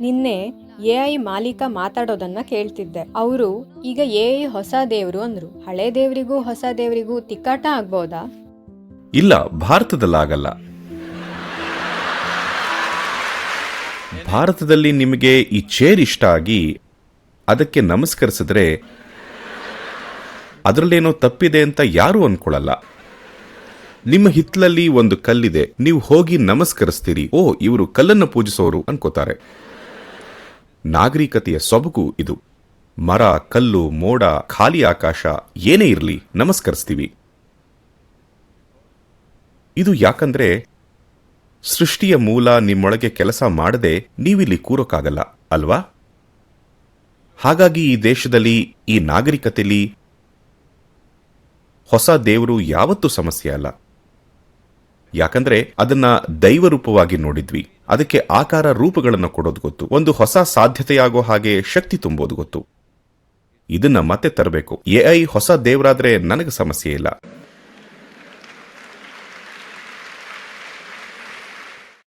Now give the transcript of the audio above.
ನಿನ್ನೆ A I ಮಾಲೀಕ ಮಾತಾಡೋದನ್ನ ಕೇಳ್ತಿದ್ದೆ. ಅವರು, ಈಗ ಎ ಐ ಹೊಸ ದೇವರು ಅಂದ್ರು. ಹಳೆ ದೇವರಿಗೂ ಹೊಸ ದೇವರಿಗೂ ತಿಕ್ಕಾಟ ಆಗ್ಬೋದಾ? ಇಲ್ಲ, ಭಾರತದಲ್ಲಾಗಲ್ಲ. ಭಾರತದಲ್ಲಿ ನಿಮಗೆ ಈ ಚೇರ್ ಇಷ್ಟ ಆಗಿ ಅದಕ್ಕೆ ನಮಸ್ಕರಿಸಿದ್ರೆ ಅದರಲ್ಲೇನೋ ತಪ್ಪಿದೆ ಅಂತ ಯಾರೂ ಅನ್ಕೊಳ್ಳಲ್ಲ. ನಿಮ್ಮ ಹಿತ್ತಲಲ್ಲಿ ಒಂದು ಕಲ್ಲಿದೆ. ನೀವು ಹೋಗಿ ನಮಸ್ಕರಿಸ್ತೀರಿ. ಓ ಇವರು ಕಲ್ಲನ್ನು ಪೂಜಿಸೋರು ಅನ್ಕೋತಾರೆ. ನಾಗರಿಕತೆಯ ಸೊಬಗು ಇದು. ಮರ, ಕಲ್ಲು, ಮೋಡ, ಖಾಲಿ ಆಕಾಶ, ಏನೇ ಇರಲಿ ನಮಸ್ಕರಿಸ್ತೀವಿ. ಇದು ಯಾಕಂದ್ರೆ ಸೃಷ್ಟಿಯ ಮೂಲ ನಿಮ್ಮೊಳಗೆ ಕೆಲಸ ಮಾಡದೆ ನೀವಿಲ್ಲಿ ಕೂರೋಕ್ಕಾಗಲ್ಲ ಅಲ್ವಾ? ಹಾಗಾಗಿ ಈ ದೇಶದಲ್ಲಿ, ಈ ನಾಗರಿಕತೆಯಲ್ಲಿ ಹೊಸ ದೇವರು ಯಾವತ್ತೂ ಸಮಸ್ಯೆ ಅಲ್ಲ. ಯಾಕಂದ್ರೆ ಅದನ್ನ ದೈವರೂಪವಾಗಿ ನೋಡಿದ್ವಿ. ಅದಕ್ಕೆ ಆಕಾರ ರೂಪಗಳನ್ನು ಕೊಡೋದು ಗೊತ್ತು. ಒಂದು ಹೊಸ ಸಾಧ್ಯತೆಯಾಗೋ ಹಾಗೆ ಶಕ್ತಿ ತುಂಬೋದು ಗೊತ್ತು. ಇದನ್ನ ಮತ್ತೆ ತರಬೇಕು. ಎಐ ಹೊಸ ದೇವರಾದ್ರೆ ನನಗೆ ಸಮಸ್ಯೆ ಇಲ್ಲ.